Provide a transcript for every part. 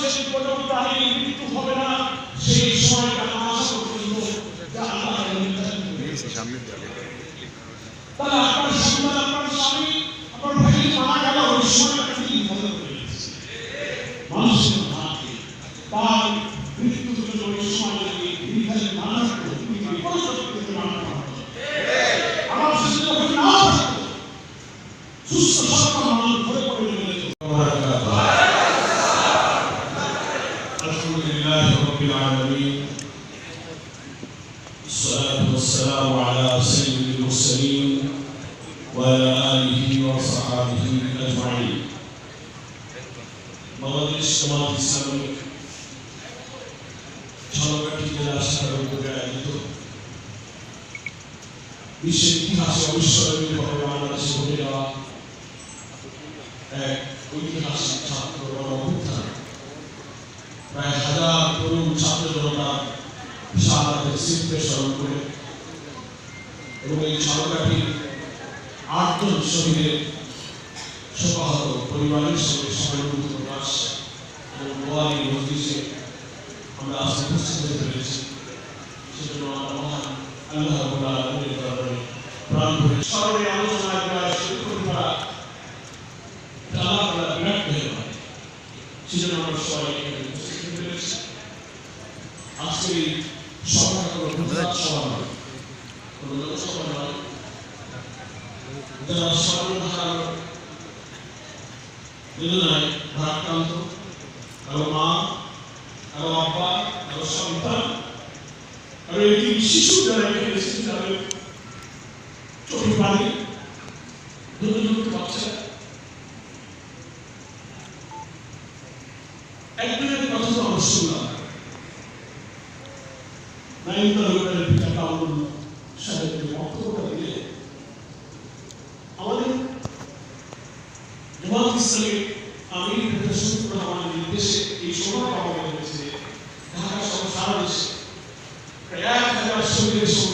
শেষ পর্যন্ত তাদের মৃত্যু হবে না। সেই বাংলাদেশ জামাত ইসলামী ঝালকাঠি জেলা উদ্যোগে আয়োজিত, বিশ্বের ইতিহাসে অবিস্মরণীয়ভাবে বাংলাদেশে ঘটে এক ঐতিহাসিক ছাত্র গণ অভ্যুত্থান প্রায় হাজার তরুণ ছাত্র জনতা শাহাদের স্মৃতিকে স্মরণ করে এবং এই ঝালকাঠির আটজন শহীদের শোকাহত পরিবারের সঙ্গে সহানুভূতি প্রকাশ এবং গোয়ালি মজলিসে আমরা আজ উপস্থিত হতে পেরেছি। সেজন্য আমরা মহান আল্লাহ আমরা সবাই এখানে উপস্থিত পেরেছি। আজকে সভা নয়। কোনো জনসভা নয়। যারা সর্বধার বেদনায় ভারাক্রান্ত কারও মা, কারও আব্বা কারও সন্তান, কারও একটি শিশু যারা এখানে এসেছে তাদের চোখে পানি দুটো দুটো বাচ্চা একজনের কথা তো আমরা nós. Graças a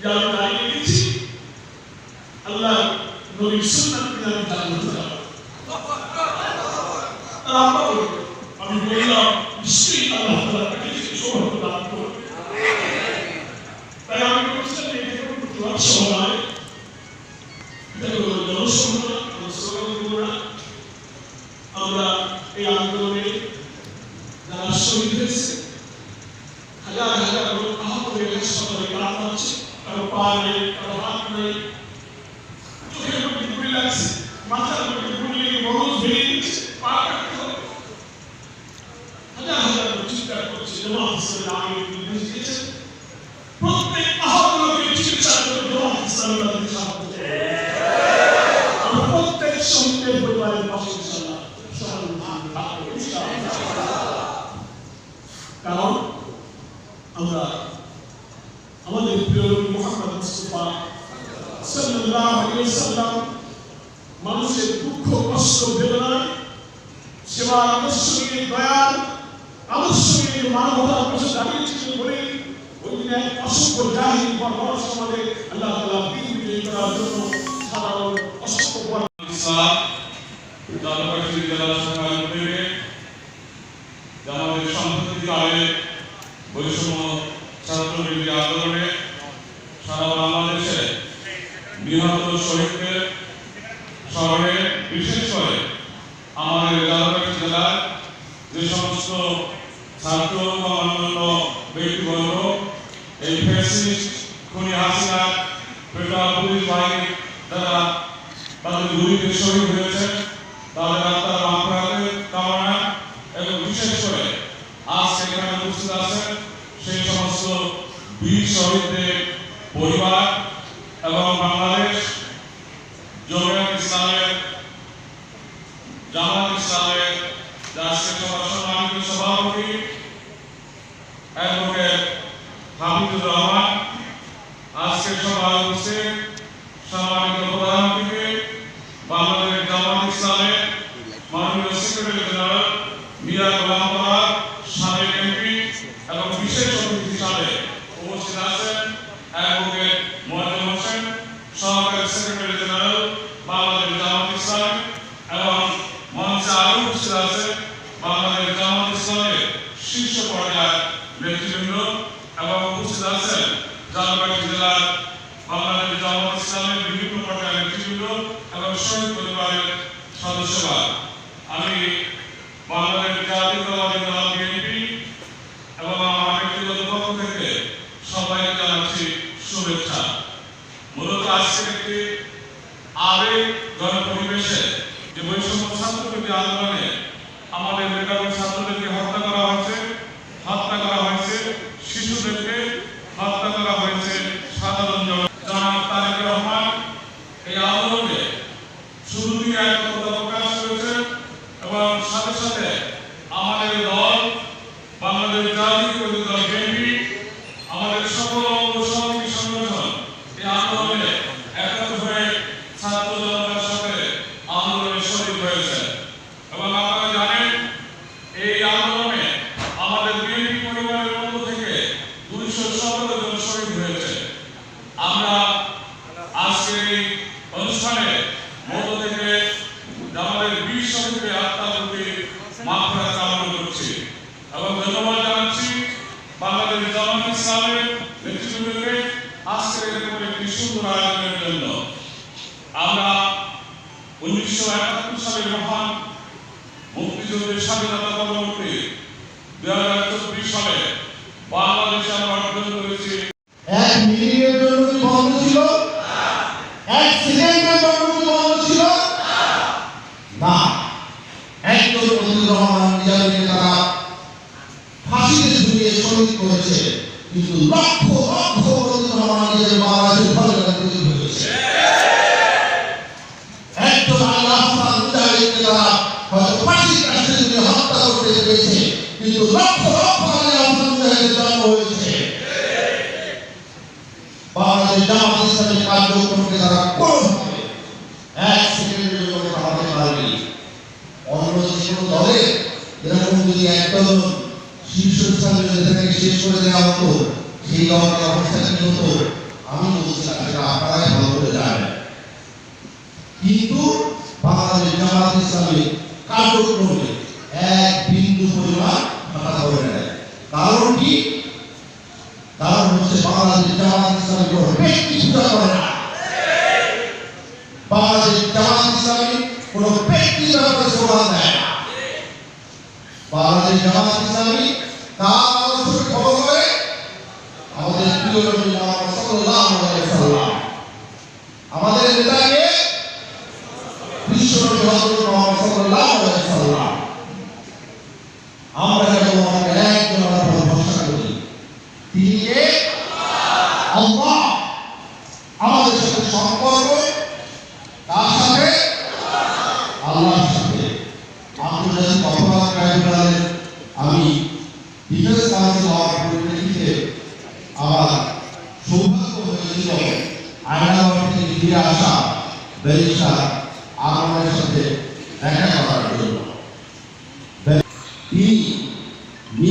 যে আমি দাঁড়িয়ে দিচ্ছি আল্লাহ নবীর সুন্নাত কোনো নয় এটা কোনো জনসভা না কোনো স্লোগান দেব না আমরা এই আন্দোলনে যারা শহীদ হয়েছে হাজার হাজার লোক আহত হয়ে হাসপাতালে কাজ আছে কারও পা নেই কারও হাত নেই চোখের মধ্যে গুলি লাগছে মাথার মধ্যে গুলি লেগে মগজ ভেঙে দিচ্ছে পা কাটতে হবে হাজার হাজার লোক চিৎকার করছে জামাত ইসলামের আগে নির্দেশ দিয়েছে প্রত্যেক আহত লোকের চিকিৎসার জন্য জামাত ইসলামের তাদেরকে সাহায্য করবে আমরা প্রত্যেক শহীদের পরিবারের পাশে ইনশাআল্লাহ সহানুভূতি থাকব ইনশাআল্লাহ কারণ আমরা আমাদের প্রিয় নবী মুহাম্মদ মুস্তাফা সাল্লাল্লাহু আলাইহি ওয়াসাল্লাম মানুষের দুঃখ কষ্ট বেদনায় সেবার আদর্শ নিয়ে দয়ার আদর্শ নিয়ে মানবতার পাশে দাঁড়িয়েছিলেন বলে ওই দিনে এক অসংখ্য জাহির বর্বর সমাজে আল্লাহ তাআলা দিন বিজয়ী করার জন্য সাধারণ অসংখ্য বড় ইসলাম জলপাইগুড়ি জেলা শাখার উদ্যোগে আমাদের সাম্প্রতিককালে বৈষম্য ছাত্র বিরোধী আন্দোলনে সারা বাংলাদেশে নিহত শহীদদের স্মরণে বিশেষ করে আমাদের জলপাইগুড়ি জেলার যে সমস্ত ছাত্র বা অন্যান্য ব্যক্তিবর্গ, এই ফ্যাসিস্ট খুনি হাসিনা, পেট্রোল পুলিশ বাহিনী দ্বারা তাদের গুলিতে শহীদ হয়েছেন, তাদের আত্মার মাফরাতের কামনা এবং বিশেষ করে আজকে এখানে উপস্থিত আছেন, সেই সমস্ত বীর শহীদদের পরিবার এবং বাংলাদেশ জমিয়ত ইসলামের জামাত ইসলামের রাষ্ট্রীয় সভার সম্মানিত সভাপতি অ্যাডভোকেট হামিদুর রহমান আজকের সভায় উপস্থিত ছাত্রবিরোধী আন্দোলনে আত্মার প্রতি মাত্রা কামনা করছি। এবং ধন্যবাদ জানাচ্ছি বাংলাদেশ জামাত ইসলামের নেতৃত্বকে আজকের এরকম একটি সুন্দর আয়োজনের জন্য। আমরা উনিশশো একাত্তর সালের মহান মুক্তিযুদ্ধের স্বাধীনতা পরবর্তী দুই হাজার চব্বিশ সালে বাংলাদেশে আমরা অর্জন করেছি এক মিনিটের জন্য কি বন্ধ ছিল এক সেকেন্ডের জন্য কি বন্ধ ছিল না একজন মজিবুর রহমান নিজামীকে তারা ফাঁসিতে ঝুলিয়ে শহীদ করেছে কিন্তু লক্ষ লক্ষ মজিবুর রহমান নিজামী বাংলাদেশের ফলে তৈরি হয়েছে একজন আল্লাহ মুজাহিদকে তারা হয়তো ফাঁসির কাছে ঝুলিয়ে হত্যা কিন্তু লক্ষ লক্ষ মুজাহিদের জন্ম হয়েছে। বাংলাদেশ কার্যক্রমকে তারা এক সেকেন্ডের জন্য পারেনি। অন্য দলে এরকম যদি একদম শীর্ষ স্থানে যদি শেষ করে দেওয়া হতো, সেই দলের অবস্থা কি হতো? আমি বলছিলাম সেটা আপনারাই ভালো করে জানেন। কিন্তু বাংলাদেশ জামাত ইসলামের কার্যক্রমে আমাদের আমাদের নেতাকে বিশ্ব নবী হযরত আমরা কেবল আমাদের একজন আল্লাহর উপর ভরসা করি তিনি কে আল্লাহ আমাদের সাথে সম্পর্ক তার সাথে আল্লাহর সাথে আন্তর্জাতিক অপরাধ ট্রাইব্যুনালে আমি ডিফেন্স কাউন্সিল হওয়ার পরিপ্রেক্ষিতে আমার সৌভাগ্য হয়েছিল আয়নাগর থেকে ফিরে আসা ব্যারিস্টার আলমের সাথে দেখা করার জন্য তিনি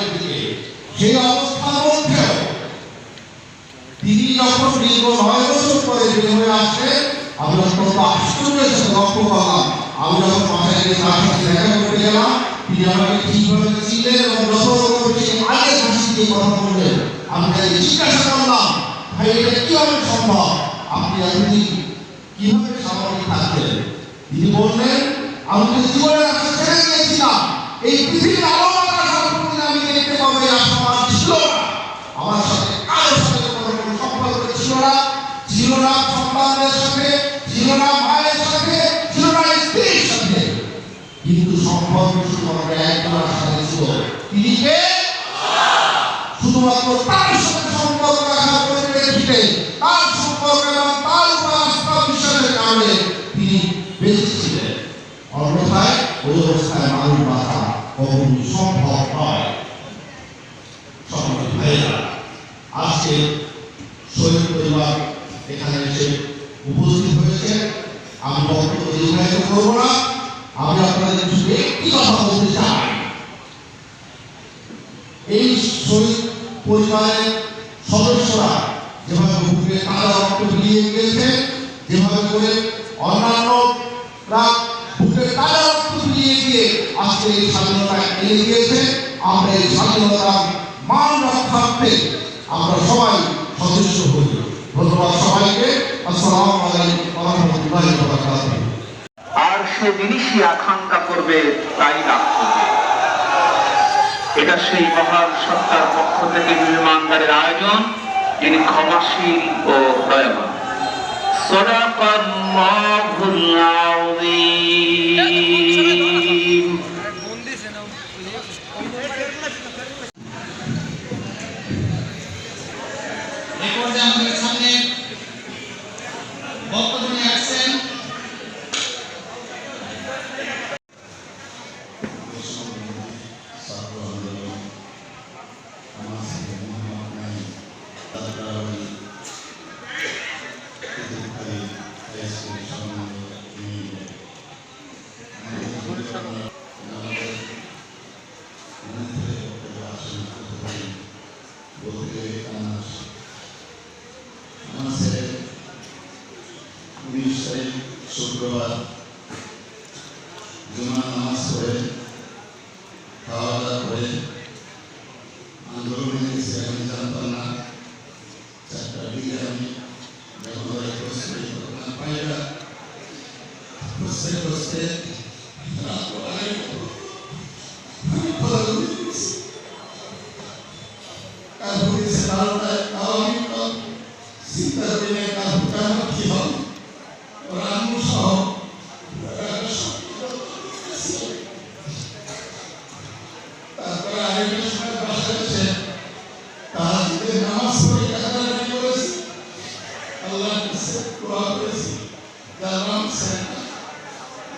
সেই অবস্থার মধ্যেও তিনি যখন দীর্ঘ নয় বছর পরে বের হয়ে আসে আমরা কত আশ্চর্যের লক্ষ্য করলাম, আমি যখন মাথায় গিয়ে তার সাথে দেখা করতে গেলাম, তিনি আমাকে ঠিকভাবে চিনলেন এবং যত রকম আগে হাসি দিয়ে কথা বললেন, আমি তাকে জিজ্ঞাসা করলাম, ভাই, এটা কীভাবে সম্ভব? আপনি এতদিন কীভাবে স্বাভাবিক থাকতেন তিনি বললেন, আমি তো জীবনের আশা ছেড়ে দিয়েছিলাম। এই পৃথিবীর আলো আমার সম্পর্কে আমি দেখতে পাবো এই আশা আমার সাথে কারোর সাথে কোনো রকম সম্পর্ক ছিল না ছিল না সাথে, ছিল না সাথে, ছিল না স্ত্রীর সাথে। কিন্তু সম্পর্ক একজনের সাথে ছিল। তিনি কে? শুধুমাত্র তার সাথে সম্পর্ক রাখার পরিপ্রেক্ষিতে তার সম্পর্ক এবং তার উপর আস্থা বিশ্বাসের কারণে তিনি বেঁচে ছিলেন। অন্যথায় ওই অবস্থায় মানুষ বাঁচা কখনোই সম্ভব নয়। সম্ভব হয়ে যায় আজকে শহীদ পরিবার এখানে এসে উপস্থিত হয়েছে। আমি বক্তব্য দীর্ঘায়িত করব না। আমি আপনাদের একটি কথা বলতে চাই। এই শহীদ পরিবারের সবাই সচেষ্ট হই ধন্যবাদ সবাইকে। আসসালামু আলাইকুম ওয়া রাহমাতুল্লাহি ওয়া বারাকাতুহু। আর সে জিনিসই আকাঙ্ক্ষা করবে, তাই লাভ এটা সেই মহান সত্তার পক্ষ থেকে নির্মাণকারের আয়োজন, যিনি ক্ষমাশীল ও দয়াময় দয়াবান। সদাকাল্লাহুল আযীম। উনিশ তারিখ শুক্রবার জমা নামাজ পড়ে খাওয়া দাওয়া করে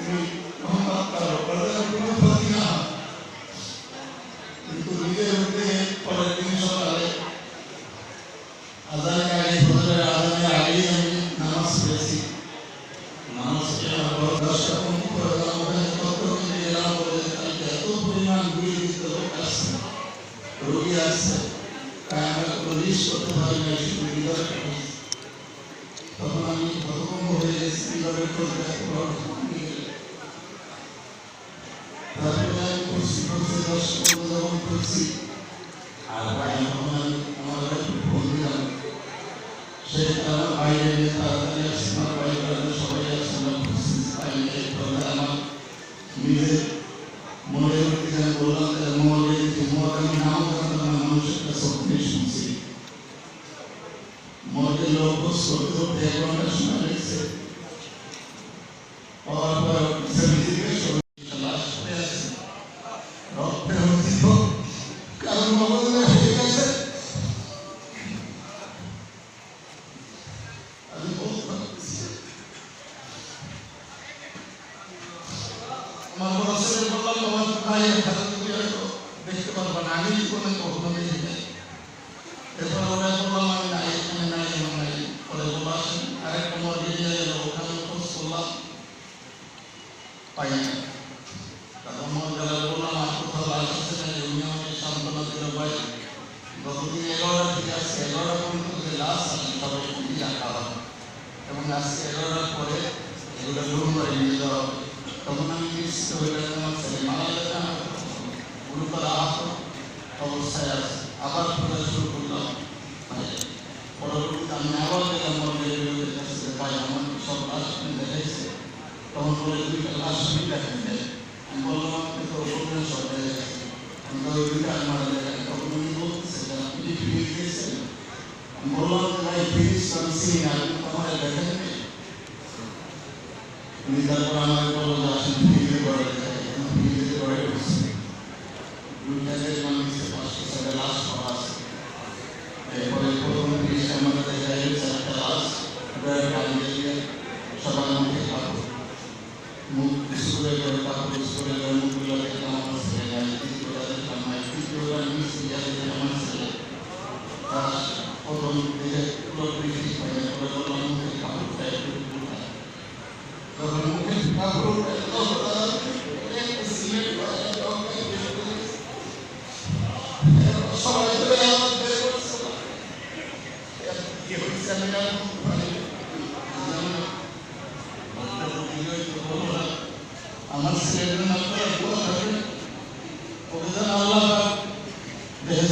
Mm-hmm.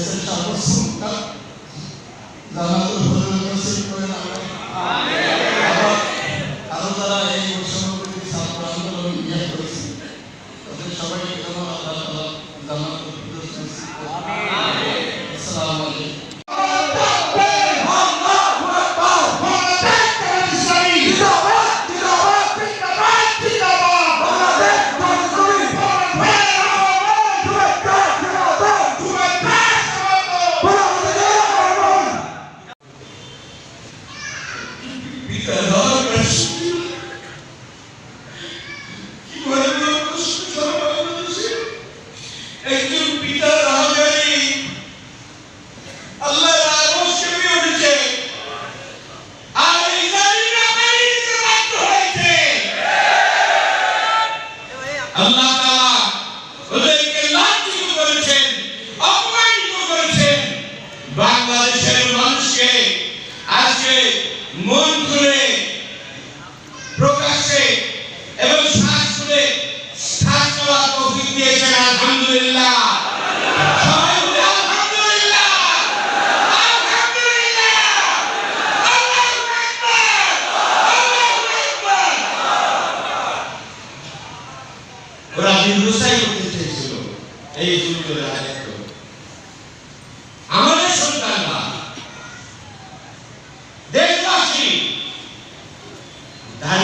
saya tak bersikap dalam perbuatan saya kepada anak-anak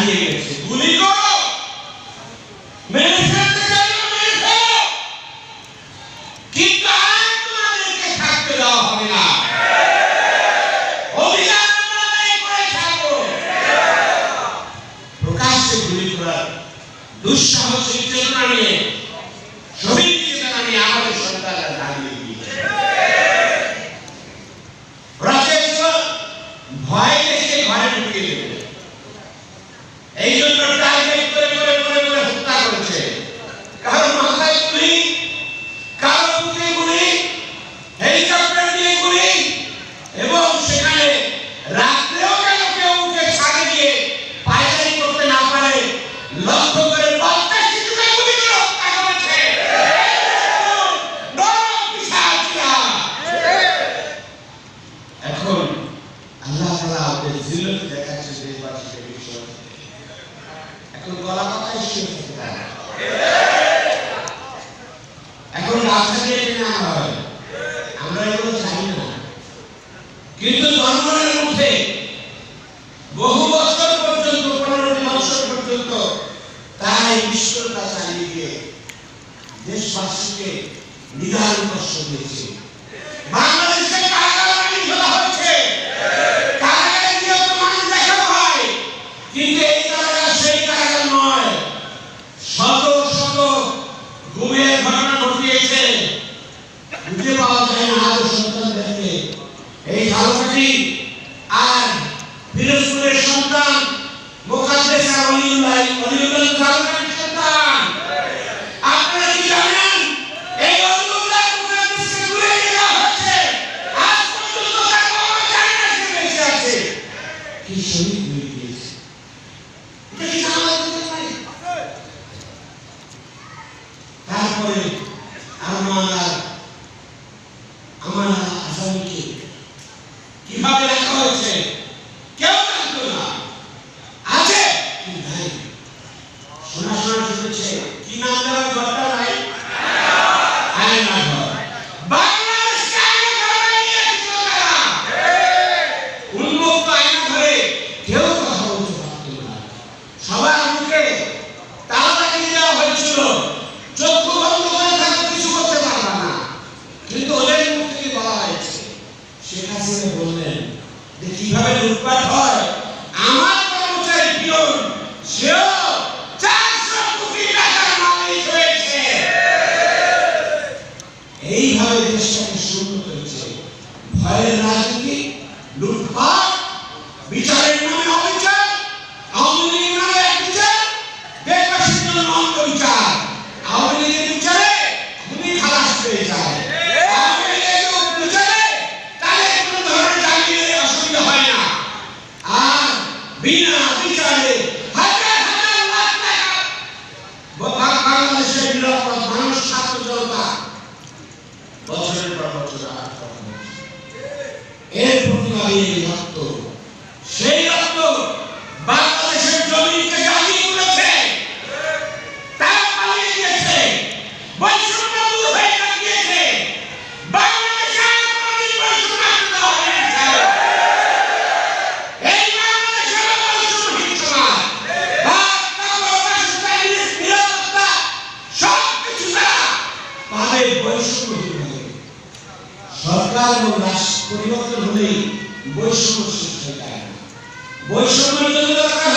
Aí ele সরকার এবং রাষ্ট্র পরিবর্তন হলেই বৈষম্য সৃষ্টি হয়। বৈষম্যের জন্য দরকার